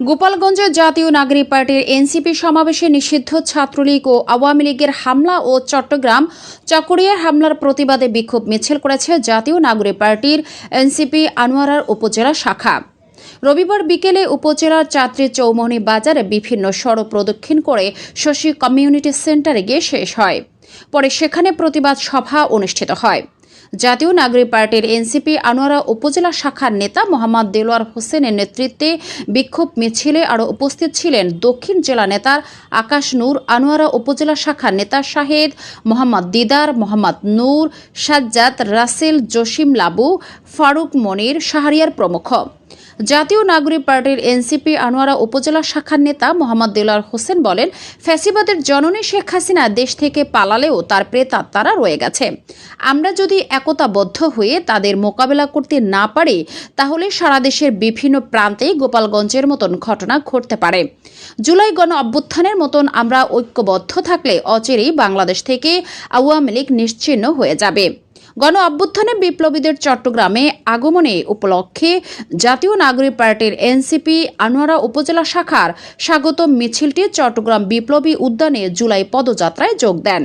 গোপালগঞ্জে জাতীয় নাগরিক পার্টির এনসিপি সমাবেশে নিষিদ্ধ ছাত্রলীগ ও আওয়ামী লীগের হামলা ও চট্টগ্রাম চকরিয়ার হামলার প্রতিবাদে বিক্ষোভ মিছিল করেছে জাতীয় নাগরিক পার্টির এনসিপি আনোয়ারার উপজেলা শাখা। রবিবার বিকেলে উপজেলার চাত্রী চৌমনি বাজারে বিভিন্ন সড়ক প্রদক্ষিণ করে শশী কমিউনিটি সেন্টারে গিয়ে শেষ হয়। পরে সেখানে প্রতিবাদ সভা অনুষ্ঠিত হয়। জাতীয় নাগরিক পার্টির এনসিপি আনোয়ারা উপজেলা শাখার নেতা মোহাম্মদ দেলোয়ার হোসেনের নেতৃত্বে বিক্ষোভ মিছিলে আরও উপস্থিত ছিলেন দক্ষিণ জেলা নেতার আকাশ নূর, আনোয়ারা উপজেলা শাখার নেতা শাহেদ, মোহাম্মদ দিদার, মোহাম্মদ নূর, সাজ্জাদ রাসেল, জসিম লাবু, ফারুক মনির, শাহরিয়ার প্রমুখ। জাতীয় নাগরিক পার্টির এনসিপি আনোয়ারা উপজেলা শাখার নেতা মোহাম্মদ দেলার হোসেন বলেন, ফ্যাসিবাদের জননী শেখ হাসিনা দেশ থেকে পালালেও তার প্রেতাত্মারা রয়ে গেছে। আমরা যদি একতাবদ্ধ হয়ে তাদের মোকাবেলা করতে না পারি, তাহলে সারা দেশের বিভিন্ন প্রান্তেই গোপালগঞ্জের মতন ঘটনা ঘটতে পারে। জুলাই গণ অভ্যুত্থানের মতন আমরা ঐক্যবদ্ধ থাকলে অচেরেই বাংলাদেশ থেকে আওয়ামী লীগ নিশ্চিহ্ন হয়ে যাবে। গণ অভ্যুত্থানে বিপ্লবীদের চট্টগ্রামে আগমনে উপলক্ষে জাতীয় নাগরিক পার্টির এনসিপি আনোয়ারা উপজেলা শাখার স্বাগত মিছিলটি চট্টগ্রাম বিপ্লবী উদ্যানে জুলাই পদযাত্রায় যোগ দেন।